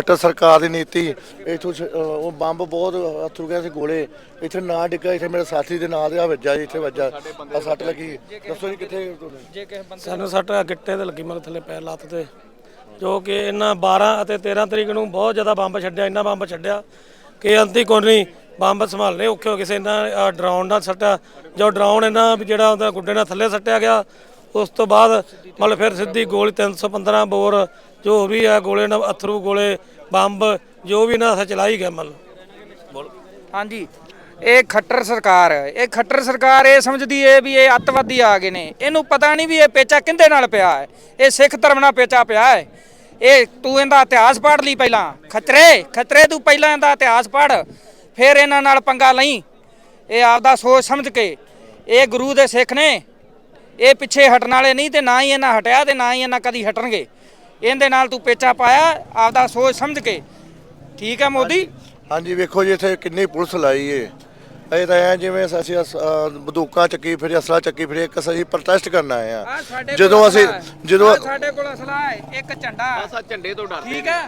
ਖੱਟਰ ਸਰਕਾਰ ਦੀ ਨੀਤੀ, ਇਥੋਂ ਉਹ ਬੰਬ ਬਹੁਤ ਅਥਰੂ ਗਏ ਸੀ ਗੋਲੇ, ਇੱਥੇ ਨਾ ਡਿੱਗਾ, ਇੱਥੇ ਮੇਰੇ ਸਾਥੀ ਦੇ ਨਾਂ ਆ ਵੱਜਾ, ਇੱਥੇ ਵੱਜਾ, ਆ ਸੱਟ ਲੱਗੀ। ਦੱਸੋ ਜੀ ਕਿੱਥੇ ਸਾਨੂੰ ਸੱਟ ਗਿੱਟੇ ਤੇ ਲੱਗੀ ਮਗਰ ਥੱਲੇ ਪੈਰ, ਲੱਤ ਤੇ, ਜੋ ਕਿ ਇਹਨਾਂ 12 ਅਤੇ 13 ਤਰੀਕ ਨੂੰ ਬਹੁਤ ਜ਼ਿਆਦਾ ਬੰਬ ਛੱਡਿਆ, ਇੰਨਾ ਬੰਬ ਛੱਡਿਆ ਕਿ ਅੰਤੀ ਕੋਨੀ ਬੰਬ ਸੰਭਾਲਣੇ ਔਖੇ ਹੋ ਕਿਸੇ ਸੀ। ਇਹਨਾਂ ਡਰਾਉਣ ਨਾਲ ਸੱਟਿਆ, ਜੋ ਡਰਾਉਣ ਇਹਨਾਂ ਵੀ ਜਿਹੜਾ ਉਹਦਾ ਗੁੱਡੇ ਨਾਲ ਥੱਲੇ ਸੱਟਿਆ ਗਿਆ, ਉਸ ਤੋਂ ਬਾਅਦ ਮਤਲਬ ਫਿਰ ਸਿੱਧੀ ਗੋਲੀ 315 ਬੋਰ ਜੋ ਵੀ ਆ, ਗੋਲੇ ਨਾਲ ਅਥਰੂ ਗੋਲੇ ਬੰਬ, ਜੋ ਵੀ ਇਹਨਾਂ ਚਲਾਈ ਗਿਆ ਮਤਲਬ। ਹਾਂਜੀ, ਇਹ ਖੱਟਰ ਸਰਕਾਰ ਹੈ। ਇਹ ਖੱਟਰ ਸਰਕਾਰ ਇਹ ਸਮਝਦੀ ਏ ਵੀ ਇਹ ਅੱਤਵਾਦੀ ਆ ਗਏ ਨੇ। ਇਹਨੂੰ ਪਤਾ ਨਹੀਂ ਵੀ ਇਹ ਪੇਚਾ ਕਿੰਦੇ ਨਾਲ ਪਿਆ ਹੈ। ਇਹ ਸਿੱਖ ਧਰਮ ਨਾਲ ਪੇਚਾ ਪਿਆ ਹੈ। ਇਹ ਤੂੰ ਇਹਦਾ ਇਤਿਹਾਸ ਪੜ੍ਹ ਲਈ ਪਹਿਲਾਂ। ਖੱਤਰੇ ਖੱਤਰੇ ਤੂੰ ਪਹਿਲਾਂ ਇਹਦਾ ਇਤਿਹਾਸ ਪੜ੍ਹ। ਫਿਰ ਇਹਨਾਂ ਨਾਲ ਪੰਗਾ ਲਈ। ਇਹ ਆਪਦਾ ਸੋਚ ਸਮਝ ਕੇ। ਇਹ ਗੁਰੂ ਦੇ ਸਿੱਖ ਨੇ। ਇਹ ਪਿੱਛੇ ਹਟਣ ਵਾਲੇ ਨਹੀਂ ਤੇ ਨਾ ਹੀ ਇਹਨਾਂ ਹਟਿਆ ਤੇ ਨਾ ਹੀ ਇਹਨਾਂ ਕਦੀ ਹਟਣਗੇ। ਇਹਦੇ ਨਾਲ ਤੂੰ ਪੇਚਾ ਪਾਇਆ, ਆਪਦਾ ਸੋਚ ਸਮਝ ਕੇ। ਠੀਕ ਹੈ ਮੋਦੀ? ਹਾਂਜੀ ਵੇਖੋ ਜੀ, ਇੱਥੇ ਕਿੰਨੀ ਪੁਲਿਸ ਲਾਈ ਏ। ਇਹ ਤਾਂ ਐ ਜਿਵੇਂ ਅਸੀਂ ਅਸ- ਬੰਦੂਕਾਂ ਚੱਕੀ ਫਿਰ ਅਸਲਾ ਚੱਕੀ ਫਿਰ ਇੱਕ ਅਸੀਂ ਪ੍ਰੋਟੈਸਟ ਕਰਨ ਆਏ ਆ ਆਹ ਸਾਡੇ ਜਦੋਂ ਅਸੀਂ ਅਸਲਾ ਹੈ। ਜਦੋਂ ਆਹ ਸਾਡੇ ਕੋਲ ਅਸਲਾ ਹੈ ਇੱਕ ਝੰਡਾ। ਬਸ ਝੰਡੇ ਤੋਂ ਡਰਦੇ ਠੀਕ ਹੈ?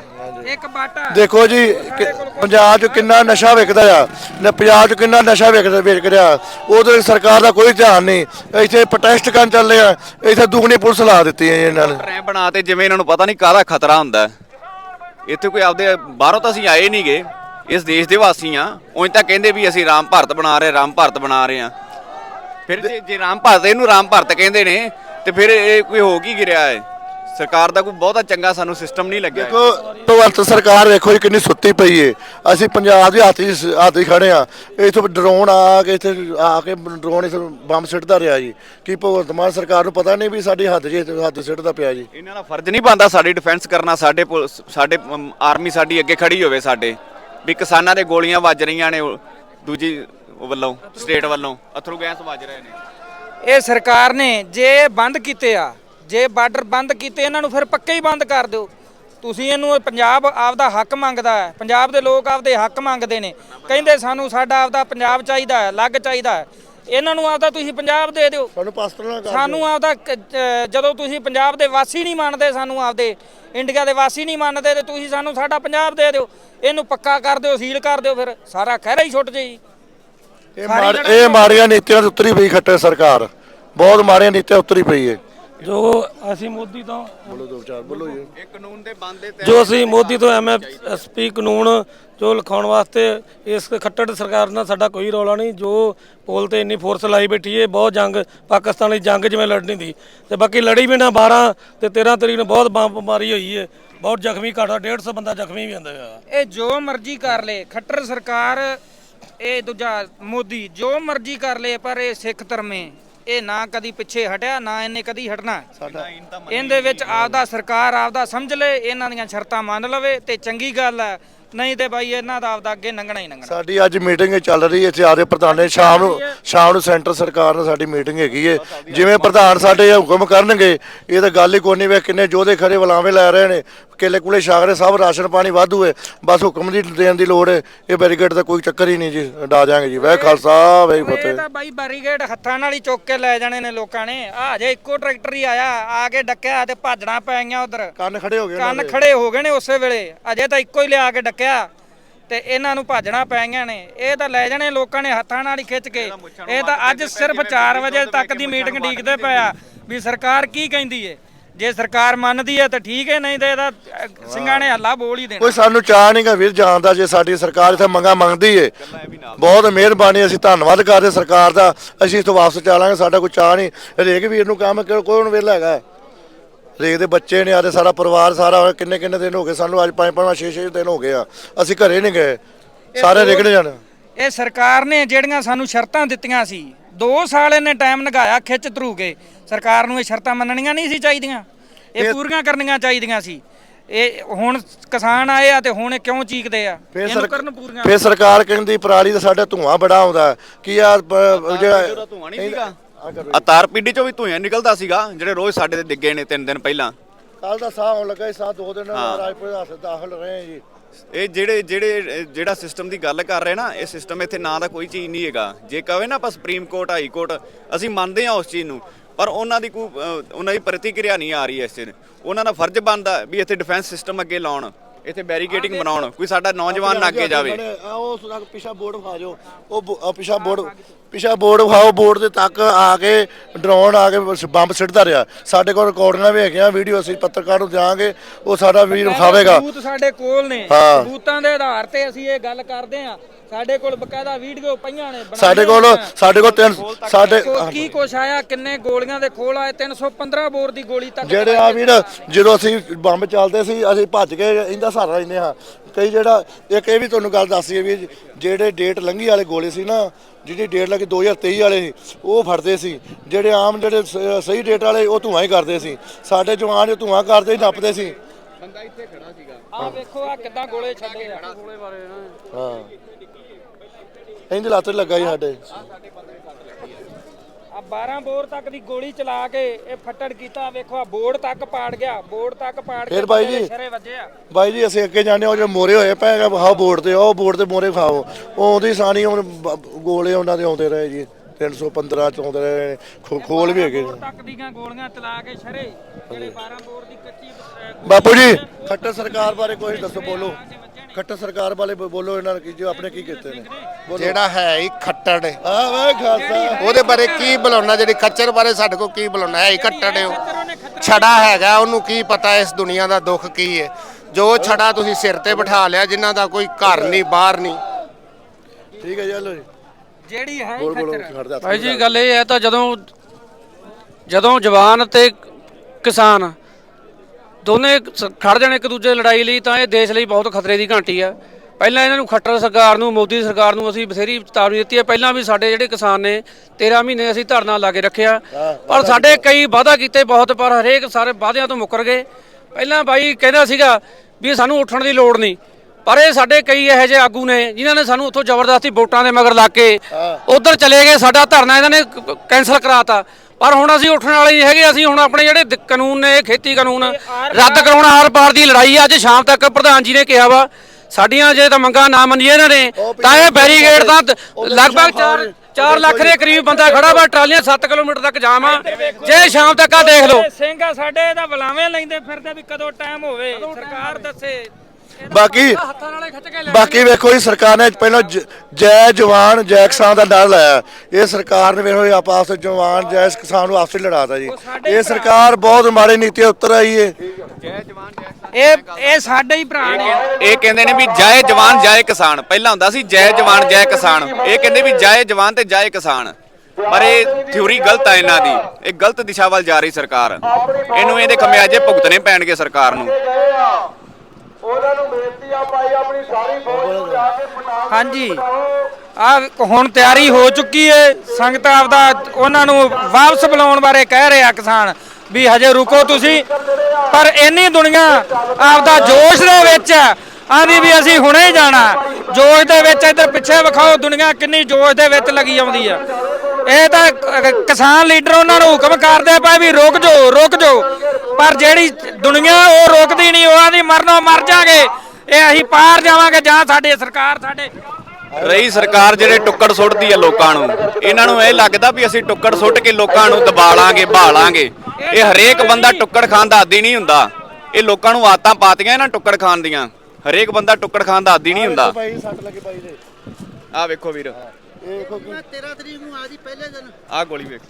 ਇੱਕ ਬਾਟਾ ਦੇਖੋ ਜੀ ਕਿ ਪੰਜਾਬ 'ਚ ਕਿੰਨਾ ਨਸ਼ਾ ਵਿਕਦਾ ਆ। ਨ- ਪੰਜਾਬ 'ਚ ਕਿੰਨਾ ਨਸ਼ਾ ਵਿਕਦਾ ਵਿਕ ਰਿਹਾ। ਉਧਰ ਸਰਕਾਰ ਦਾ ਕੋਈ ਧਿਆਨ ਨਹੀਂ। ਇੱਥੇ ਪ੍ਰੋਟੈਸਟ ਕਰਨ ਚੱਲੇ ਆ। ਇੱਥੇ ਦੁਗਣੀ ਪੁਲਿਸ ਲਾ ਦਿੱਤੀ ਹੈ ਜੀ ਇਹਨਾਂ ਨੇ। ਰੈਂ ਬਣਾ ਤੇ ਜਿਵੇਂ ਇਹਨਾਂ ਨੂੰ ਪਤਾ ਨਹੀਂ ਕਾਹਦਾ ਖਤਰਾ ਹੁੰਦਾ। ਹੈ। ਇੱਥੇ ਕੋਈ ਆਪਦੇ ਬਾਹਰੋਂ ਤਾਂ ਅਸੀਂ ਆਏ ਨਹੀਂਗੇ ਇਸ ਦੇਸ਼ ਦੇ ਵਾਸੀ ਆ ਉਂਝ ਤਾਂ ਕਹਿੰਦੇ ਵੀ ਅਸੀਂ ਰਾਮ ਭਾਰਤ ਬਣਾ ਰਹੇ ਰਾਮ ਭਾਰਤ ਬਣਾ ਰਹੇ ਆ ਫਿਰ ਜੇ ਜੇ ਰਾਮ ਭਾਰਤ ਇਹਨੂੰ ਰਾਮ ਭਾਰਤ ਕਹਿੰਦੇ ਨੇ ਤੇ ਫਿਰ ਇਹ ਕੋਈ ਹੋ ਕੀ ਗਿਰਿਆ ਹੈ? ਸਰਕਾਰ ਦਾ ਕੋਈ ਬਹੁਤਾ ਚੰਗਾ ਸਾਨੂੰ ਸਿਸਟਮ ਨਹੀਂ ਲੱਗਿਆ। ਦੇਖੋ ਭਗਵੰਤ ਸਰਕਾਰ ਵੇਖੋ ਜੀ ਕਿੰਨੀ ਸੁੱਤੀ ਪਈ ਏ। ਅਸੀਂ ਪੰਜਾਬ ਦੇ ਹਾਥੀ ਹਾਥੀ ਖੜੇ ਆ ਇਥੋਂ ਡਰੋਨ ਆ ਕੇ ਇੱਥੇ ਆ ਕੇ ਡਰੋਨ ਇੱਥੇ ਬੰਬ ਸਿੱਟਦਾ ਰਿਹਾ ਜੀ। ਕੀ ਭਗਵੰਤ ਮਾਨ ਸਰਕਾਰ ਨੂੰ ਪਤਾ ਨਹੀਂ ਵੀ ਸਾਡੀ ਹੱਦ ਜੀ ਹੱਦ ਸਿੱਟਦਾ ਪਿਆ ਜੀ। ਇਹਨਾਂ ਦਾ ਫਰਜ਼ ਨਹੀਂ ਬਣਦਾ ਸਾਡੀ ਡਿਫੈਂਸ ਕਰਨਾ ਸਾਡੇ ਪੁਲਿਸ ਸਾਡੇ ਆਰਮੀ ਸਾਡੀ ਅੱਗੇ ਖੜੀ ਹੋਵੇ ਸਾਡੇ। ਵੀ ਕਿਸਾਨਾਂ ਦੇ ਗੋਲੀਆਂ ਵੱਜ ਰਹੀਆਂ ਨੇ ਉਹ, ਦੂਜੀ ਵੱਲੋਂ, ਸਟੇਟ ਵੱਲੋਂ, ਅਥਰੂ ਗੈਸ ਵੱਜ ਰਹੇ ਨੇ। ਇਹ ਸਰਕਾਰ ਨੇ ਜੇ ਬੰਦ ਕੀਤੇ ਆ, ਜੇ ਬਾਰਡਰ ਬੰਦ ਕੀਤੇ, ਇਹਨਾਂ ਨੂੰ ਫਿਰ ਪੱਕੇ ਹੀ ਬੰਦ ਕਰ ਦਿਓ। ਤੁਸੀਂ ਇਹਨੂੰ ਪੰਜਾਬ ਆਪਦਾ ਹੱਕ ਮੰਗਦਾ ਹੈ, ਪੰਜਾਬ ਦੇ ਲੋਕ ਆਪਦੇ ਹੱਕ ਮੰਗਦੇ ਨੇ। ਕਹਿੰਦੇ ਸਾਨੂੰ ਸਾਡਾ ਆਪਦਾ ਪੰਜਾਬ ਚਾਹੀਦਾ ਹੈ, ਅਲੱਗ ਚਾਹੀਦਾ ਹੈ। ਇਹਨਾਂ ਨੂੰ ਆਪਦਾ ਤੁਸੀਂ ਪੰਜਾਬ ਦੇ ਦਿਓ। ਸਾਨੂੰ ਪਾਸਟਰ ਨਾਲ ਕਰ ਸਾਨੂੰ ਆਪਦਾ ਕ- ਜਦੋਂ ਤੁਸੀਂ ਪੰਜਾਬ ਦੇ ਵਾਸੀ ਨਹੀਂ ਮੰਨਦੇ ਸਾਨੂੰ ਆਪਦੇ ਇੰਡੀਆ ਦੇ ਵਾਸੀ ਨਹੀਂ ਮੰਨਦੇ ਤੇ ਤੁਸੀਂ ਸਾਨੂੰ ਸਾਡਾ ਪੰਜਾਬ ਦੇ ਦਿਓ। ਇਹਨੂੰ ਪੱਕਾ ਕਰ ਦਿਓ ਸੀਲ ਕਰ ਦਿਓ ਫਿਰ ਸਾਰਾ ਖਹਿਰਾ ਹੀ ਛੁੱਟ ਜੇ ਜੀ। ਇਹ ਇਹ ਮਾੜੀਆਂ ਨੀਤੀਆਂ ਤੋਂ ਉਤਰੀ ਪਈ ਖੱਟਰ ਸਰਕਾਰ। ਬਹੁਤ ਮਾੜੀਆਂ ਨੀਤੀਆਂ ਉਤਰੀ ਪਈ ਏ। ਜੋ ਅਸੀਂ ਮੋਦੀ ਤੋਂ ਬੋਲੋ ਦੋ ਚਾਰ ਬੋਲੋ ਜੀ। ਇਹ ਕਾਨੂੰਨ ਦੇ ਬੰਦੇ ਜੋ ਅਸੀਂ ਮੋਦੀ ਤੋਂ ਐਮਐਸਪੀ ਕਾਨੂੰਨ ਜੋ ਲਿਖਾਉਣ ਵਾਸਤੇ ਇਸ ਖੱਟੜ ਸਰਕਾਰ ਨਾਲ ਸਾਡਾ ਕੋਈ ਰੌਲਾ ਨਹੀਂ ਜੋ ਪੋਲ ਤੇ ਇੰਨੀ ਫੋਰਸ ਲਾਈ ਬੈਠੀ ਹੈ ਬਹੁਤ ਜੰਗ ਪਾਕਿਸਤਾਨ ਦੀ ਜੰਗ ਜਿਵੇਂ ਲੜਨੀ ਦੀ। ਤੇ ਬਾਕੀ ਲੜੀ ਵੀ ਨਾ 12 ਤੇ 13 ਤਰੀਕ ਨੂੰ ਬਹੁਤ ਬੰਬ ਮਾਰੀ ਹੋਈ ਹੈ ਬਹੁਤ ਜ਼ਖਮੀ ਘਾਟਾ 150 ਬੰਦਾ ਜ਼ਖਮੀ ਵੀ ਹੁੰਦਾ ਹੈ ਇਹ ਜੋ ਮਰਜ਼ੀ ਕਰ ਲੇ ਖੱਟਰ ਸਰਕਾਰ ਇਹ ਦੂਜਾ ਮੋਦੀ ਜੋ ਮਰਜ਼ੀ ਕਰ ਲੇ ਪਰ ਇਹ ਸਿੱਖ ਧਰਮੇ ਇਹ ਨਾ ਕਦੀ ਪਿੱਛੇ ਹਟਿਆ ਨਾ ਇਹਨੇ ਕਦੀ ਹਟਣਾ। ਇਹਦੇ ਵਿੱਚ ਆਪਦਾ ਸਰਕਾਰ ਆਪਦਾ ਸਮਝ ਲੇ ਇਹਨਾਂ ਦੀਆਂ ਸ਼ਰਤਾਂ ਮੰਨ ਲਵੇ ਤੇ ਚੰਗੀ ਗੱਲ ਹੈ। ਨਹੀਂ ਤੇ ਬਾਈ ਇਹਨਾਂ ਦਾ ਆਪਦਾ ਅੱਗੇ ਲੰਘਣਾ ਹੀ ਲੰਘਣਾ ਸਾਡੀ ਅੱਜ ਮੀਟਿੰਗ ਚੱਲ ਰਹੀ ਹੈ ਇੱਥੇ ਆਦੇ ਪ੍ਰਧਾਨ ਨੇ ਸ਼ਾਮ ਨੂੰ ਸ਼ਾਮ ਨੂੰ ਸੈਂਟਰ ਸਰਕਾਰ ਨਾਲ ਸਾਡੀ ਮੀਟਿੰਗ ਹੈਗੀ ਹੈ। ਜਿਵੇਂ ਪ੍ਰਧਾਨ ਸਾਡੇ ਹੁਕਮ ਕਰਨਗੇ ਇਹ ਤਾਂ ਗੱਲ ਹੀ ਕੋਈ ਨਹੀਂ ਵੇ ਕਿੰਨੇ ਜੋਧੇ ਖਰੇ ਵਲਾਵੇਂ ਲੈ ਰਹੇ ਨੇ। ਕੇਲੇ ਕੁਲੇ ਛਾਗਰੇ ਸਭ ਰਾਸ਼ਨ ਪਾਣੀ ਵਾਧੂ ਹੈ। ਬਸ ਹੁਕਮ ਦੀ ਦੇਣ ਦੀ ਲੋੜ ਹੈ। ਇਹ ਬੈਰੀਕੇਡ ਦਾ ਕੋਈ ਚੱਕਰ ਹੀ ਨਹੀਂ ਜੀ ਡਾ ਜਾਾਂਗੇ ਜੀ। ਵੈ ਖਾਲਸਾ ਵੈ ਇਹ ਫਤਿਹ। ਤਾਂ ਬਾਈ ਬੈਰੀਗੇਡ ਹੱਥਾਂ ਨਾਲ ਹੀ ਚੁੱਕ ਕੇ ਲੈ ਜਾਣੇ ਨੇ ਲੋਕਾਂ ਨੇ। ਆ ਜੇ ਇੱਕੋ ਟਰੈਕਟਰ ਹੀ ਆਇਆ ਆ ਕੇ ਡੱਕਿਆ ਤੇ ਭੱਜਣਾ ਪੈ ਗਿਆ ਉਧਰ। ਕੰਨ ਖੜੇ ਹੋ ਗਏ ਉਹਨਾਂ ਕੰਨ ਦੇ। ਖੜੇ ਹੋ ਗਏ ਨੇ ਉਸੇ ਵੇਲੇ। ਅਜੇ ਤਾਂ ਇੱਕੋ ਹੀ ਲਿਆ ਕੇ ਡੱਕਿਆ ਤੇ ਇਹਨਾਂ ਨੂੰ ਭੱਜਣਾ ਪੈ ਗਈਆਂ ਨੇ। ਇਹ ਤਾਂ ਲੈ ਜਾਣੇ ਲੋਕਾਂ ਨੇ ਹੱਥਾਂ ਨਾਲ ਹੀ ਖਿੱਚ ਕੇ। ਇਹ ਤਾਂ ਅੱਜ ਸਿਰਫ 4 ਵਜੇ ਤੱਕ ਦੀ ਮੀਟਿੰਗ ਡੀਕਦੇ ਪਿਆ ਵੀ ਸਰਕਾਰ ਕੀ ਕਹਿੰਦੀ ਏ? ਜੇ ਸਰਕਾਰ ਮੰਨਦੀ ਹੈ ਤਾਂ ਠੀਕ ਹੈ ਨਹੀਂ ਤਾਂ ਇਹਦਾ ਅਹ, ਸਿੰਘਾਂ ਨੇ ਹੱਲਾ ਬੋਲ ਹੀ ਦੇਣਾ। ਕੋਈ ਸਾਨੂੰ ਚਾਹ ਨਹੀਂਗਾ ਵੀਰ ਜਾਣ ਦਾ ਜੇ ਸਾਡੀ ਸਰਕਾਰ ਇੱਥੇ ਮੰਗਾ ਮੰਗਦੀ ਏ। ਬਹੁਤ ਮਿਹਰਬਾਨੀ ਅਸੀਂ ਧੰਨਵਾਦ ਕਰਦੇ ਸਰਕਾਰ ਦਾ। ਅਸੀਂ ਇੱਥੋਂ ਵਾਪਸ ਚਾਲਾਂਗੇ ਸਾਡਾ ਕੋਈ ਚਾਹ ਨਹੀਂ। ਹਰੇਕ ਵੀਰ ਨੂੰ ਕੰਮ ਕਿ- ਕੋਈ ਨੂੰ ਵੇਲਾ ਹੈਗਾ। ਹਰੇਕ ਦੇ ਬੱਚੇ ਨੇ ਆਦੇ ਸਾਰਾ ਪਰਿਵਾਰ ਸਾਰਾ ਕਿੰਨੇ ਕਿੰਨੇ ਦਿਨ ਹੋ ਗਏ ਸਾਨੂੰ ਅੱਜ ਪੰਜ ਪੰਜ ਛੇ ਛੇ ਦਿਨ ਹੋ ਗਏ ਆ। ਅਸੀਂ ਘਰੇ ਨਹੀਂ ਗਏ। ਸਾਰੇ ਨਿਕਲ ਜਾਣ। ਇਹ ਸਰਕਾਰ ਨੇ ਜਿਹੜੀਆਂ ਸਾਨੂੰ ਸ਼ਰਤਾਂ ਦਿੱਤੀਆਂ ਸੀ 2 ਸਾਲ ਇਹਨੇ ਟਾਈਮ ਲਗਾਇਆ ਖਿੱਚ ਧਰੂ ਕੇ। ਸਰਕਾਰ ਨੂੰ ਇਹ ਸ਼ਰਤਾਂ ਮੰਨਣੀਆਂ ਨਹੀਂ ਸੀ ਚਾਹੀਦੀਆਂ। ਇਹ ਪੂਰੀਆਂ ਕਰਨੀਆਂ ਚਾਹੀਦੀਆਂ ਸੀ। ਇਹ ਹੁਣ ਕਿਸਾਨ ਆਏ ਆ ਤੇ ਹੁਣ ਇਹ ਕਿਉਂ ਚੀਕਦੇ ਆ? ਫਿਰ ਇਹਨੂੰ ਸਰ- ਕਰਨ ਪੂਰੀਆਂ। ਫਿਰ ਸਰਕਾਰ ਕਹਿੰਦੀ ਪਰਾਲੀ ਦਾ ਸਾਡਾ ਧੂਆਂ ਬੜਾ ਆਉਂਦਾ। ਕੀ ਆ ਪ- ਜਿਹੜਾ ਉਹਦਾ ਧੂਆਂ ਨਹੀਂ ਸੀਗਾ। ਆ ਤਾਰ ਪੀਡੀ ਚੋਂ ਵੀ ਧੂਆਂ ਨਿਕਲਦਾ ਸੀਗਾ ਜਿਹੜੇ ਰੋਜ਼ ਸਾਡੇ ਤੇ ਡਿੱਗੇ ਨੇ ਤਿੰਨ ਦਿਨ ਪਹਿਲਾਂ। ਕੱਲ ਦਾ ਸਾਹ ਆਉਣ ਲੱਗਾ ਸੀ ਸਾਹ ਦੋ ਦਿਨ ਰਾਜਪੁਰ ਹਸਪਤਾਲ ਦਾਖਲ ਰਹੇ ਜੀ। ਇਹ ਜਿਹੜੇ ਜਿਹੜੇ, ਜਿਹੜਾ ਸਿਸਟਮ ਦੀ ਗੱਲ ਕਰ ਰਹੇ ਨਾ, ਇਹ ਸਿਸਟਮ ਇੱਥੇ ਨਾਂ ਦਾ ਕੋਈ ਚੀਜ਼ ਨਹੀਂ ਹੈਗਾ। ਜੇ ਕਹੇ ਨਾ ਆਪਾਂ ਸੁਪਰੀਮ ਕੋਰਟ ਹਾਈ ਕੋਰਟ ਅਸੀਂ ਮੰਨਦੇ ਹਾਂ ਉਸ ਚੀਜ਼ ਨੂੰ, ਪਰ ਉਹਨਾਂ ਦੀ ਕੋਈ ਉਹਨਾਂ ਦੀ ਪ੍ਰਤੀਕਿਰਿਆ ਨਹੀਂ ਆ ਰਹੀ ਇਸ 'ਚ ਉਹਨਾਂ ਦਾ ਫਰਜ਼ ਬਣਦਾ ਵੀ ਇੱਥੇ ਡਿਫੈਂਸ ਸਿਸਟਮ ਅੱਗੇ ਲਾਉਣ। ਇੱਥੇ ਬੈਰੀਕੇਡਿੰਗ ਬਣਾਉਣ ਕੋਈ ਸਾਡਾ ਨੌਜਵਾਨ ਨਾ ਅੱਗੇ ਜਾਵੇ। ਆ ਉਹ ਸੁਣਾ ਪਿਛਾ ਬੋਰਡ ਵਿਖਾ ਜੋ ਉਹ ਪਿਛਾ ਬੋਰਡ ਪਿਛਾ ਬੋਰਡ ਵਿਖਾਓ ਬੋਰਡ ਦੇ ਤੱਕ ਆ ਕੇ ਡਰੋਨ ਆ ਕੇ ਬੰਬ ਸਿੱਟਦਾ ਰਿਹਾ। ਸਾਡੇ ਕੋਲ ਰਿਕਾਰਡਿੰਗਾਂ ਵੀ ਹੈਗੀਆਂ ਵੀਡੀਓ ਅਸੀਂ ਪੱਤਰਕਾਰ ਨੂੰ ਦਿਆਂਗੇ ਉਹ ਸਾਡਾ ਵੀਰ ਵਿਖਾਵੇਗਾ। ਸਬੂਤ ਸਾਡੇ ਕੋਲ ਨੇ। ਹਾਂ। ਸਬੂਤਾਂ ਦੇ ਆਧਾਰ ਤੇ ਅਸੀਂ ਇਹ ਗੱਲ ਕਰਦੇ ਆ ਸਾਡੇ ਕੋਲ ਬਕਾਇਦਾ ਵੀਡੀਓ ਪਈਆਂ ਨੇ ਬਣਾਈਆਂ ਸਾਡੇ ਕੋਲ। ਸਾਡੇ ਕੋਲ ਤਿੰਨ ਸਾਡੇ ਕੋ- ਕੀ ਕੁਛ ਆਇਆ ਕਿੰਨੇ ਗੋਲੀਆਂ ਦੇ ਖੋਲ ਆਏ 315 ਬੋਰ ਦੀ ਗੋਲੀ ਤੱਕ ਜਿਹੜੇ ਆ ਵੀਰ ਜਦੋਂ ਅਸੀਂ ਬੰਬ ਚੱਲਦੇ ਸੀ ਅਸੀਂ ਭੱਜ ਕੇ ਇਹਦਾ ਸਹਾਰਾ ਲੈਂਦੇ ਹਾਂ। ਕਈ ਜਿਹੜਾ ਇੱਕ ਇਹ ਵੀ ਤੁਹਾਨੂੰ ਗੱਲ ਦੱਸੀ ਵੀ ਜਿਹੜੇ ਡੇਟ ਲੰਘੀ ਵਾਲੇ ਗੋਲੇ ਸੀ ਨਾ ਜਿਹੜੀ ਡੇਟ ਲੱਗੀ 2023 ਵਾਲੇ ਸੀ, ਉਹ ਫੜਦੇ ਸੀ। ਜਿਹੜੇ ਆਮ ਜਿਹੜੇ ਸਹੀ ਡੇਟ ਵਾਲੇ ਉਹ ਧੂਆਂ ਹੀ ਕਰਦੇ ਸੀ। ਸਾਡੇ ਜਵਾਨ ਜੋ ਧੂਆਂ ਕਰਦੇ ਸੀ। ਨੱਪਦੇ ਸੀ ਆ ਵੇਖੋ ਆ ਕਿੱਦਾਂ ਗੋਲੇ ਛੱਡੇ ਆ। ਹਾਂ। ਇਹਦੇ ਲੱਤ ਲੱਗਾ ਸੀ ਸਾਡੇ। ਆ 12 ਬੋਰ ਤੱਕ ਦੀ ਗੋਲੀ ਚਲਾ ਕੇ ਇਹ ਫੱਟੜ ਕੀਤਾ। ਵੇਖੋ ਆ ਬੋਰਡ ਤੱਕ ਪਾੜ ਗਿਆ। ਬੋਰਡ ਤੱਕ ਪਾੜ ਕੇ ਫਿਰ ਬਾਈ ਜੀ। ਸਿਰੇ ਵੱਜੇ ਆ। ਬਾਈ ਜੀ ਅਸੀਂ ਅੱਗੇ ਜਾਂਦੇ ਹਾਂ ਉਹ ਜੋ ਮੋਰੇ ਹੋਏ ਪਏ ਖਾਓ ਬੋਰਡ ਤੇ ਉਹ ਬੋਰਡ ਤੇ ਮੋਰੇ ਖਾਓ। ਉਹ ਉਹਦੀ ਸਾਨੀ ਹੁਣ ਬ- ਗੋਲੇ ਉਹਨਾਂ ਦੇ ਆਉਂਦੇ ਰਹੇ ਜੀ। 315 ਚ ਆਉਂਦੇ ਰਹੇ ਖੋ- ਖੋਲ ਵੀ ਹੈਗੇ ਬੋਰ ਤੱਕ ਦੀਆਂ ਗੋਲੀਆਂ ਚਲਾ ਕੇ ਸ਼ਰੇ। ਜਿਹੜੇ 12 ਬੋਰ ਦੀ ਕੱਚੀ ਅਹ, ਬਾਪੂ ਜੀ ਖੱਟਰ ਸਰਕਾਰ ਬਾਰੇ ਕੁਝ ਦੱਸੋ ਬੋਲੋ। ਖੱਟਰ ਸਰਕਾਰ ਬ- ਬੋਲੋ ਇਹਨਾਂ ਨੇ ਕੀ ਜੋ ਆਪਣੇ ਕੀ ਕੀਤੇ ਨੇ। ਬੋਲੋ। ਜਿਹੜਾ ਹੈ ਹੀ ਖੱਟੜ। ਆ ਵੇ ਖਾਲਸਾ। ਉਹਦੇ ਬਾਰੇ ਕੀ ਬੁਲਾਉਣਾ ਜਿਹੜੀ ਖੱਚਰ ਬਾਰੇ ਸਾਡੇ ਕੋਲ ਕੀ ਬੁਲਾਉਣਾ ਹੈ ਹੀ ਖੱਟੜ ਹੈ ਉਹ। ਛੜਾ ਹੈਗਾ ਉਹਨੂੰ ਕੀ ਪਤਾ ਇਸ ਦੁਨੀਆ ਦਾ ਦੁੱਖ ਕੀ ਹੈ। ਜੋ ਛੜਾ ਤੁਸੀਂ ਸਿਰ ਤੇ ਬਿਠਾ ਲਿਆ ਜਿਨ੍ਹਾਂ ਦਾ ਕੋਈ ਘਰ ਨਹੀਂ ਬਾਹਰ ਨਹੀਂ। ਠੀਕ ਹੈ ਜੀ ਜਿਹੜੀ ਹੈ ਹੀ ਬੋਲ ਬੋਲੋ ਖੱਚਰ। ਖੜਦਾ ਭਾਈ ਜੀ। ਗੱਲ ਇਹ ਹੈ ਤਾਂ ਜਦੋਂ ਜਦੋਂ ਜਵਾਨ ਤੇ ਕਿਸਾਨ ਦੋਨੇ ਸ- ਖੜ ਜਾਣ ਇੱਕ ਦੂਜੇ ਲੜਾਈ ਲਈ ਤਾਂ ਇਹ ਦੇਸ਼ ਲਈ ਬਹੁਤ ਖਤਰੇ ਦੀ ਘੰਟੀ ਆ। ਪਹਿਲਾਂ ਇਹਨਾਂ ਨੂੰ ਖੱਟਰ ਸਰਕਾਰ ਨੂੰ ਮੋਦੀ ਸਰਕਾਰ ਨੂੰ ਅਸੀਂ ਬਥੇਰੀ ਚੇਤਾਵਨੀ ਦਿੱਤੀ ਹੈ ਪਹਿਲਾਂ ਵੀ ਸਾਡੇ ਜਿਹੜੇ ਕਿਸਾਨ ਨੇ 13 ਮਹੀਨੇ ਅਸੀਂ ਧਰਨਾ ਲਾ ਕੇ ਰੱਖਿਆ। ਪਰ ਸਾਡੇ ਕਈ ਵਾਅਦਾ ਕੀਤੇ ਬਹੁਤ ਪਰ ਹਰੇਕ ਸਾਰੇ ਵਾਅਦਿਆਂ ਤੋਂ ਮੁੱਕਰ ਗਏ। ਪਹਿਲਾਂ ਬਾਈ ਕਹਿੰਦਾ ਸੀਗਾ ਵੀ ਸਾਨੂੰ ਉੱਠਣ ਦੀ ਲੋੜ ਨਹੀਂ। ਪਰ ਇਹ ਸਾਡੇ ਕਈ ਇਹੋ ਜਿਹੇ ਆਗੂ ਨੇ ਜਿਨ੍ਹਾਂ ਨੇ ਸਾਨੂੰ ਉੱਥੋਂ ਜ਼ਬਰਦਸਤੀ ਵੋਟਾਂ ਦੇ ਮਗਰ ਲਾ ਕੇ ਉਧਰ ਚਲੇ ਗਏ। ਸਾਡਾ ਧਰਨਾ ਇਹਨਾਂ ਨੇ ਕ- ਕੈਂਸਲ ਕਰਾਤਾ। ਪਰ ਹੁਣ ਅਸੀਂ ਉੱਠਣ ਵਾਲੇ ਨਹੀਂ ਹੈਗੇ ਅਸੀਂ ਹੁਣ ਆਪਣੇ ਜਿਹੜੇ ਦ- ਕਾਨੂੰਨ ਨੇ ਖੇਤੀ ਕਾਨੂੰਨ ਰੱਦ ਕਰਾਉਣਾ ਹਰ ਪਾਰ ਦੀ ਲੜਾਈ ਆ। ਅੱਜ ਸ਼ਾਮ ਤੱਕ ਪ੍ਰਧਾਨ ਜੀ ਨੇ ਕਿਹਾ ਵਾ ਸਾਡੀਆਂ ਜੇ ਤਾਂ ਮੰਗਾਂ ਨਾ ਮੰਨੀਆਂ ਇਹਨਾਂ ਨੇ ਤਾਂ ਇਹ ਬੈਰੀਗੇਡ ਤਾਂ ਦ- ਲਗਭਗ 4 4 ਲੱਖ ਦੇ ਕਰੀਬ ਬੰਦਾ ਖੜਾ ਵਾ ਟਰਾਲੀਆਂ 7 ਕਿਲੋਮੀਟਰ ਤੱਕ ਜਾਮ ਆ। ਜੇ। ਸ਼ਾਮ ਤੱਕ ਆ ਦੇਖ ਲਓ। ਇਹ ਸਿੰਘ ਆ ਸਾਡੇ ਇਹਦਾ ਬੁਲਾਵੇਂ ਲੈਂਦੇ ਫਿਰਦੇ ਵੀ ਕਦੋਂ ਟਾਈਮ ਹੋਵੇ ਸਰਕਾਰ ਦੱਸੇ। ਬਾਕੀ ਹੱਥਾਂ ਨਾਲੇ ਖਿੱਚ ਕੇ ਲੈ ਬਾਕੀ ਵੇਖੋ ਜੀ ਸਰਕਾਰ ਨੇ ਪਹਿਲਾਂ ਜ- ਜੈ ਜਵਾਨ ਜੈ ਕਿਸਾਨ ਦਾ ਨਾਂ ਲਾਇਆ। ਇਹ ਸਰਕਾਰ ਨੇ ਵੇਖੋ ਜੀ ਆਪਸ ਵਿੱਚ ਜਵਾਨ ਜੈ ਕਿਸਾਨ ਨੂੰ ਆਪਸ ਵਿੱਚ ਲੜਾਤਾ ਜੀ। ਇਹ ਸਰਕਾਰ ਬਹੁਤ ਮਾੜੀ ਨੀਤੀ ਉੱਤਰ ਆਈ ਹੈ ਇਹ ਇਹ ਸਾਡੇ ਹੀ ਭਰਾ ਨੇ। ਇਹ ਕਹਿੰਦੇ ਨੇ ਵੀ ਜਾਏ ਜਵਾਨ ਜਾਏ ਕਿਸਾਨ। ਪਹਿਲਾਂ ਹੁੰਦਾ ਸੀ ਜੈ ਜਵਾਨ ਜੈ ਕਿਸਾਨ। ਇਹ ਕਹਿੰਦੇ ਵੀ ਜਾਏ ਜਵਾਨ ਤੇ ਜਾਏ ਕਿਸਾਨ। ਪਰ ਇਹ ਥਿਊਰੀ ਗਲਤ ਆ ਇਹਨਾਂ ਦੀ। ਇਹ ਗਲਤ ਦਿਸ਼ਾ ਵੱਲ ਜਾ ਰਹੀ ਸਰਕਾਰ। ਇਹਨੂੰ ਇਹਦੇ ਖਮਿਆਜੇ ਭੁਗਤਣੇ ਪੈਣਗੇ ਸਰਕਾਰ ਨੂੰ। ਹਾਂਜੀ। ਆ ਹੁਣ ਤਿਆਰੀ ਹੋ ਚੁੱਕੀ ਏ। ਸੰਗਤ ਆਪਦਾ ਉਹਨਾਂ ਨੂੰ ਵਾਪਸ ਬੁਲਾਉਣ ਬਾਰੇ ਕਹਿ ਰਿਹਾ ਕਿਸਾਨ ਵੀ ਹਜੇ ਰੁਕੋ ਤੁਸੀਂ। ਪਰ ਇੰਨੀ ਦੁਨੀਆ ਆਪਦਾ ਜੋਸ਼ ਦੇ ਵਿੱਚ ਆਂਦੀ ਵੀ ਅਸੀਂ ਹੁਣੇ ਹੀ ਜਾਣਾ। ਜੋਸ਼ ਦੇ ਵਿੱਚ ਇੱਧਰ ਪਿੱਛੇ ਵਿਖਾਓ ਦੁਨੀਆ ਕਿੰਨੀ ਜੋਸ਼ ਦੇ ਵਿੱਚ ਲੱਗੀ ਆਉਂਦੀ ਆ। ਇਹ ਤਾਂ ਕ- ਕਿਸਾਨ ਲੀਡਰ ਉਹਨਾਂ ਨੂੰ ਹੁਕਮ ਕਰਦੇ ਪਏ ਵੀ ਰੁਕ ਜਾਓ ਰੁਕ ਜਾਓ। ਪਰ ਜਿਹੜੀ ਦੁਨੀਆ ਉਹ ਰੁਕਦੀ ਨਹੀਂ। ਉਹ ਆਂਦੀ ਮਰਨੋਂ ਮਰ ਜਾਗੇ। ਇਹ ਅਸੀਂ ਪਾਰ ਜਾਵਾਂਗੇ ਜਾਂ ਸਾਡੇ ਸਰਕਾਰ ਸਾਡੇ ਰਹੀ ਸਰਕਾਰ ਜਿਹੜੇ ਟੁੱਕੜ ਸੁੱਟਦੀ ਆ ਲੋਕਾਂ ਨੂੰ। ਇਹਨਾਂ ਨੂੰ ਇਹ ਲੱਗਦਾ ਵੀ ਅਸੀਂ ਟੁੱਕੜ ਸੁੱਟ ਕੇ ਲੋਕਾਂ ਨੂੰ ਦਬਾ ਲਾਂਗੇ ਬਹਾ ਲਾਂਗੇ ਇਹ ਹਰੇਕ ਬੰਦਾ ਟੁੱਕੜ ਖਾਣ ਦਾ ਆਦੀ ਨਹੀਂ ਹੁੰਦਾ। ਇਹ ਲੋਕਾਂ ਨੂੰ ਆਦਤਾਂ ਪਾਤੀਆਂ ਇਹਨਾਂ ਟੁੱਕੜ ਖਾਣ ਦੀਆਂ। ਹਰੇਕ ਬੰਦਾ ਟੁੱਕੜ ਖਾਣ ਦਾ ਆਦੀ ਨਹੀਂ ਹੁੰਦਾ। ਸੱਟ ਲੱਗੀ ਦੇ। ਆਹ ਵੇਖੋ ਵੀਰ। ਇਹ ਵੇਖੋ ਕੀ। 13 ਤਰੀਕ ਨੂੰ ਆ ਜੀ ਪਹਿਲੇ ਦਿਨ। ਆਹ ਗੋਲੀ ਵੇਖ।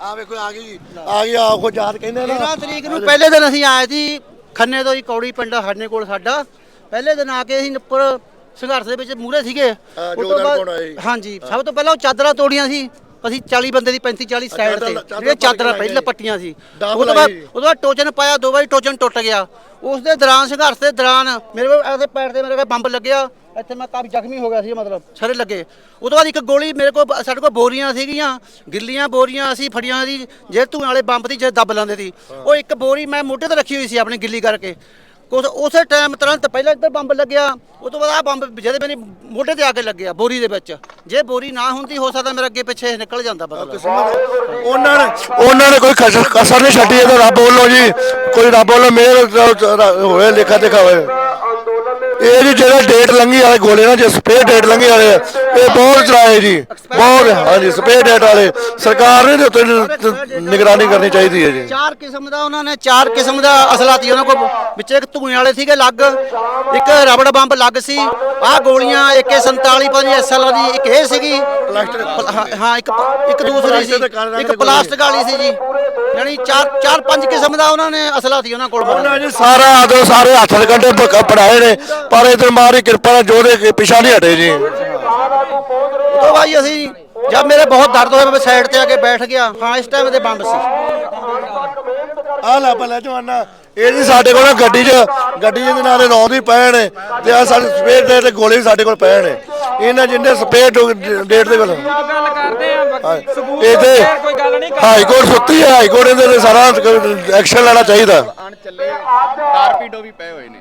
ਆ ਵੇਖੋ ਆ ਗਈ ਆ ਗਈ ਆਖੋ ਯਾਦ ਕਹਿੰਦੇ ਨਾ। 13 ਤਰੀਕ ਨੂੰ ਪਹਿਲੇ ਦਿਨ ਅਸੀਂ ਆਏ ਸੀ। ਖੰਨੇ ਤੋਂ ਹੀ ਕੌੜੀ ਪਿੰਡ ਸਾਡੇ ਕੋਲ ਸਾਡਾ। ਪਹਿਲੇ ਦਿਨ ਆ ਕੇ ਅਸੀਂ ਉੱਪਰ ਸੰਘਰਸ਼ ਦੇ ਵਿੱਚ ਮੂਰੇ ਸੀਗੇ। ਹਾਂ, ਉਹ ਤੋਂ ਯੋਗਦਾਨ ਬਾਅਦ- ਪਾਉਣ ਆਏ। ਹਾਂਜੀ ਸਭ ਤੋਂ ਪਹਿਲਾਂ ਉਹ ਚਾਦਰਾਂ ਤੋੜੀਆਂ ਸੀ। ਅਸੀਂ 40 ਬੰਦੇ ਦੀ 35 40 ਸਾਈਡ ਤੇ। ਜਿਹੜੇ ਚਾਦਰਾਂ ਪਹਿਲਾਂ ਪੱਟੀਆਂ ਸੀ। ਉਹ ਤੋਂ ਬਾਅਦ। ਉਹ ਤੋਂ ਬਾਅਦ ਟੋਚਨ ਪਾਇਆ ਦੋ ਵਾਰੀ ਟੋਚਨ ਟੁੱਟ ਗਿਆ। ਉਸ ਦੇ ਦੌਰਾਨ ਸੰਘਰਸ਼ ਦੇ ਦੌਰਾਨ ਮੇਰੇ ਕੋਲ ਇਹਦੇ ਪੈਰ ਤੇ ਮੇਰੇ ਕੋਲ ਬੰਬ ਲੱਗਿਆ। ਇੱਥੇ ਮੈਂ ਕਾਫੀ ਜ਼ਖਮੀ ਹੋ ਗਿਆ ਸੀ ਮਤਲਬ ਸਾਰੇ ਲੱਗੇ। ਉਹ ਤੋਂ ਬਾਅਦ ਇੱਕ ਗੋਲੀ ਮੇਰੇ ਕੋਲ ਸਾਡੇ ਕੋਲ ਬੋਰੀਆਂ ਸੀਗੀਆਂ। ਗਿੱਲੀਆਂ ਬੋਰੀਆਂ ਅਸੀਂ ਫੜੀਆਂ ਸੀ ਜੇ ਧੂਆਂ ਵਾਲੇ ਬੰਬ ਦੀ ਜੇ ਦੱਬ ਲੈਂਦੇ ਸੀ। ਉਹ ਇੱਕ ਬੋਰੀ ਮੈਂ ਮੋਢੇ ਤੇ ਰੱਖੀ ਹੋਈ ਸੀ ਆਪਣੀ ਗਿੱਲੀ ਕਰਕੇ। ਕੁਛ ਉਸੇ ਟਾਈਮ ਤੁਰੰਤ ਪਹਿਲਾਂ ਇੱਧਰ ਬੰਬ ਲੱਗਿਆ ਉਹ ਤੋਂ ਬਾਅਦ ਆ ਬੰਬ ਜਿਹਦੇ ਮੇਰੇ ਮੋਢੇ ਤੇ ਆ ਕੇ ਲੱਗਿਆ ਬੋਰੀ ਦੇ ਵਿੱਚ। ਜੇ ਬੋਰੀ ਨਾ ਹੁੰਦੀ ਹੋ ਸਕਦਾ ਮੇਰੇ ਅੱਗੇ ਪਿੱਛੇ ਨਿਕਲ ਜਾਂਦਾ ਬਦਲ ਉਹਨਾਂ ਨੇ ਉਹਨਾਂ ਨੇ ਕੋਈ ਕਸਰ ਕਸਰ ਨਹੀਂ ਛੱਡੀ ਇਹ ਤਾਂ ਰੱਬ ਬੋਲੋ ਜੀ ਕੋਈ ਰੱਬ ਬੋਲੋ ਮੇਰ ਹੋਏ ਲੇਖਾ ਦੇਖਾ ਹੋਏ ਇਹ ਜੀ ਜਿਹੜਾ ਡੇਟ ਲੰਘੀ ਵਾਲੇ ਗੋਲੇ ਨਾ ਜੇ ਸਪੇ ਡੇਟ ਲੰਘੀ ਵਾਲੇ ਆ, ਇਹ ਬਹੁਤ ਚਲਾਏ ਜੀ। ਬਹੁਤ ਹਾਂਜੀ ਸਪੇਅਰ ਡੇਟ ਵਾਲੇ। ਸਰਕਾਰ ਨੇ ਇਹਦੇ ਉੱਤੇ ਨ- ਨਿਗਰਾਨੀ ਕਰਨੀ ਚਾਹੀਦੀ ਹੈ ਜੀ। ਚਾਰ ਕਿਸਮ ਦਾ ਉਹਨਾਂ ਨੇ ਚਾਰ ਕਿਸਮ ਦਾ ਅਸਲਾ ਸੀ। ਉਹਨਾਂ ਕੋਲ ਵਿੱਚ ਇੱਕ ਧੂਏ ਵਾਲੇ ਸੀਗੇ ਲੱਗ। ਇੱਕ ਰਬੜ ਬੰਬ ਲੱਗ ਸੀ। ਆਹ ਗੋਲੀਆਂ AK47 ਪਤਾ ਨਹੀਂ ਐਸਐਲ ਦੀ ਇੱਕ ਇਹ ਸੀਗੀ। ਹਾਂ- ਹਾਂ ਇੱਕ ਇੱਕ ਦੂਸਰੀ ਸੀ। ਇੱਕ ਪਲਾਸਟਿਕ ਵਾਲੀ ਸੀ ਜੀ। ਯਾਨੀ ਚਾਰ ਚਾਰ ਪੰਜ ਕਿਸਮ ਦਾ ਉਹਨਾਂ ਨੇ ਅਸਲਾ ਸੀ ਉਹਨਾਂ ਕੋਲ। ਉਹਨਾਂ ਸਾਰਾ ਆਦੋ ਸਾਰੇ ਹੱਥ ਦੇ ਕੰਡੇ ਪੜਾਏ ਨੇ। ਪਰ ਇਧਰ ਮਾਰੀ ਕਿਰਪਾ ਨਾਲ ਜੋਦੇ ਕੇ ਪਿਛਾ ਨਹੀਂ ਹਟੇ ਜੀ। ਤੋਂ ਬਾਈ ਅਸੀਂ ਜਦ ਮੇਰੇ ਬਹੁਤ ਦਰਦ ਹੋਇਆ, ਮੈਂ ਸਾਈਡ ਤੇ ਆ ਕੇ ਬੈਠ ਗਿਆ। ਹਾਂ, ਇਸ ਟਾਈਮ ਤੇ ਬੰਬ ਸੀ। ਆ ਲੈ ਭਲਾ ਜਵਾਨਾ, ਇਹ ਜੀ ਸਾਡੇ ਕੋਲ ਗੱਡੀ 'ਚ, ਗੱਡੀ ਦੇ ਨਾਲ ਰੌਂਦ ਵੀ ਪਏ ਨੇ ਤੇ ਆ ਸਾਡੇ ਸਪੇਅਰ ਡੇਟ ਦੇ ਗੋਲੇ ਵੀ ਸਾਡੇ ਕੋਲ ਪਏ ਨੇ ਇਹਨਾਂ ਜਿੰਨੇ ਸਪੇਅਰ ਡੇਟ ਦੇ ਕੋਲ। ਗੱਲ ਕਰਦੇ ਆ ਇਹਦੇ ਕੋਈ ਗੱਲ ਨਹੀਂ ਹਾਈ ਕੋਰਟ ਸੁੱਤੀ ਹੈ ਹਾਈ ਕੋਰਟ ਇਹਦੇ ਤੇ ਸਾਰਾ ਐਕਸ਼ਨ ਲੈਣਾ ਚਾਹੀਦਾ। ਟਾਰਪੀਡੋ ਵੀ ਪਏ ਹੋਏ ਨੇ।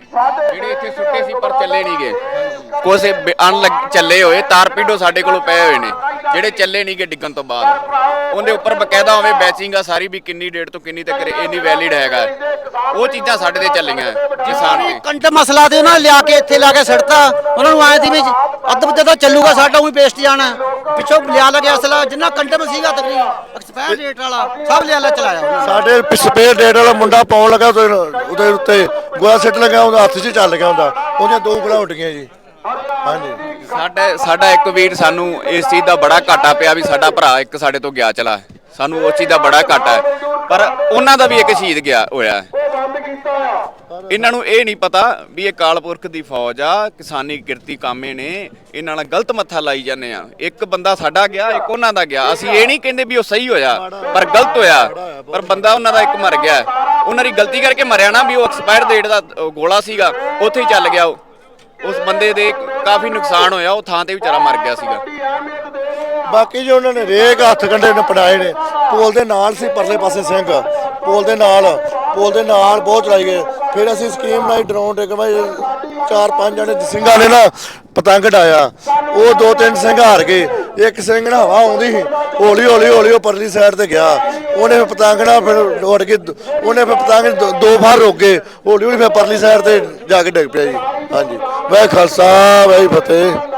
ਜਿਹੜੇ ਇੱਥੇ ਸੁੱਟੇ ਸੀ ਪਰ ਚੱਲੇ ਨਹੀਂ ਗਏ। ਕੁਛ ਅਣ ਚੱਲੇ ਹੋਏ ਟਾਰਪੀਡੋ ਸਾਡੇ ਕੋਲੋਂ ਪਏ ਹੋਏ ਨੇ। ਜਿਹੜੇ ਚੱਲੇ ਨਹੀਂ ਗਏ ਡਿੱਗਣ ਤੋਂ ਬਾਅਦ। ਉਹਦੇ ਉੱਪਰ ਬਕਾਇਦਾ ਹੋਵੇ ਬੈਚਿੰਗ ਆ ਸਾਰੀ ਵੀ ਕਿੰਨੀ ਡੇਟ ਤੋਂ ਕਿੰਨੀ ਤੱਕ ਇੰਨੀ ਵੈਲਿਡ ਹੈਗਾ। ਉਹ ਚੀਜ਼ਾਂ ਸਾਡੇ ਤੇ ਚੱਲੀਆਂ ਕਿਸਾਨ ਤੇ। ਕੰਟ ਮਸਲਾ ਤੇ ਉਹਨਾਂ ਲਿਆ ਕੇ ਇੱਥੇ ਲਾ ਕੇ ਸੜਤਾ। ਉਹਨਾਂ ਨੂੰ ਆਏ ਦੀ ਵੀ ਅੱਧ ਤਾਂ ਚੱਲੂਗਾ ਸਾਡਾ ਉਹੀ ਪੇਸਟ ਜਾਣਾ। ਪਿੱਛੋਂ ਲਿਆ ਲੱਗਿਆ ਅਸਲਾ ਜਿੰਨਾ ਕੰਟਮ ਸੀਗਾ ਤਕਰੀਬਨ ਐਕਸਪਾਇਰ ਡੇਟ ਵਾਲਾ ਸਭ ਲਿਆ ਲਾ ਚਲਾਇਆ। ਸਾਡੇ ਸਪੇਅਰ ਡੇਟ ਵਾਲਾ ਮੁੰਡਾ ਪਾਉਣ ਲੱਗਾ ਉਹਦੇ ਉਹਦੇ ਉੱਤੇ ਗੋਆ ਸਿੱਟ ਲੱਗਾ ਉਹਦਾ ਹੱਥ 'ਚ ਚੱਲ ਗਿਆ ਹੁੰਦਾ। ਉਹਦੀਆਂ ਦੋ ਉਂਗਲਾਂ ਉੱਡ ਗਈਆਂ ਜੀ। ਹਾਂਜੀ। ਸਾਡਾ ਸਾਡਾ ਇੱਕ ਵੀਰ ਸਾਨੂੰ ਇਸ ਚੀਜ਼ ਦਾ ਬੜਾ ਘਾਟਾ ਪਿਆ ਵੀ ਸਾਡਾ ਭਰਾ ਇੱਕ ਸਾਡੇ ਤੋਂ ਗਿਆ ਚਲਾ। ਸਾਨੂੰ ਉਸ ਚੀਜ਼ ਦਾ ਬੜਾ ਘਾਟਾ ਹੈ। ਪਰ ਉਹਨਾਂ ਦਾ ਵੀ ਇੱਕ ਸ਼ਹੀਦ ਗਿਆ ਹੋਇਆ ਹੈ। ਇਹਨਾਂ ਨੂੰ ਇਹ ਨਹੀਂ ਪਤਾ ਵੀ ਇਹ ਕਾਲਪੁਰਖ ਦੀ ਫੌਜ ਆ, ਕਿਸਾਨੀ ਕਿਰਤੀ ਕਾਮੇ ਨੇ, ਇਹਨਾਂ ਨਾਲ ਗਲਤ ਮੱਥਾ ਲਾਈ ਜਾਂਦੇ ਆ। ਇੱਕ ਬੰਦਾ ਸਾਡਾ ਗਿਆ, ਇੱਕ ਉਹਨਾਂ ਦਾ ਗਿਆ। ਅਸੀਂ ਇਹ ਨਹੀਂ ਕਹਿੰਦੇ ਵੀ ਉਹ ਸਹੀ ਹੋਇਆ, ਪਰ ਗਲਤ ਹੋਇਆ। ਪਰ ਬੰਦਾ ਉਹਨਾਂ ਦਾ ਇੱਕ ਮਰ ਗਿਆ। ਉਹਨਾਂ ਦੀ ਗਲਤੀ ਕਰਕੇ ਮਰਿਆ ਨਾ ਵੀ ਉਹ ਐਕਸਪਾਇਰ ਡੇਟ ਦਾ ਗੋਲਾ ਸੀਗਾ, ਉੱਥੇ ਹੀ ਚੱਲ ਗਿਆ ਉਹ। ਉਸ ਬੰਦੇ ਦੇ ਕਾਫੀ ਨੁਕਸਾਨ ਹੋਇਆ, ਉਹ ਥਾਂ ਤੇ ਵਿਚਾਰਾ ਮਰ ਗਿਆ ਸੀਗਾ। ਬਾਕੀ ਜੋ ਉਹਨਾਂ ਨੇ ਰੇਗ ਹੱਥ ਕੰਡੇ ਨੇ ਪੜਾਏ ਨੇ, ਪੋਲ ਦੇ ਨਾਲ ਸੀ ਪਰਲੇ ਪਾਸੇ ਸਿੰਘ। ਪੋਲ ਦੇ ਨਾਲ, ਪੋਲ ਦੇ ਨਾਲ ਬਹੁਤ ਚਲਾਈ ਗਏ। ਫਿਰ ਅਸੀਂ ਸਕੀਮ ਬਣਾਈ, ਡਰੋਨ ਟੇਕ ਭਾਈ ਚਾਰ ਪੰਜ ਜਣੇ ਸਿੰਘਾਂ ਨੇ ਨਾ ਪਤੰਗ ਡਾਇਆ। ਉਹ ਦੋ ਤਿੰਨ ਸਿੰਘ ਹਾਰ ਗਏ। ਇੱਕ ਸਿੰਘ ਹਵਾ ਆਉਂਦੀ ਸੀ। ਹੌਲੀ ਹੌਲੀ ਹੌਲੀ ਉਹ ਪਰਲੀ ਸਾਈਡ ਤੇ ਗਿਆ। ਉਹਨੇ ਫਿਰ ਪਤੰਗ ਨਾਲ ਫਿਰ ਉੱਡ ਕੇ ਉਹਨੇ ਫਿਰ ਪਤੰਗ ਦੋ- ਦੋ ਫਾਰ ਰੋਕ ਗਏ ਹੌਲੀ ਹੌਲੀ ਫਿਰ ਪਰਲੀ ਸਾਈਡ ਤੇ ਜਾ ਕੇ ਡਿੱਗ ਪਿਆ ਜੀ। ਹਾਂਜੀ। ਵਾਹਿ ਖਾਲਸਾ, ਵਾਹਿ ਫਤਿਹ।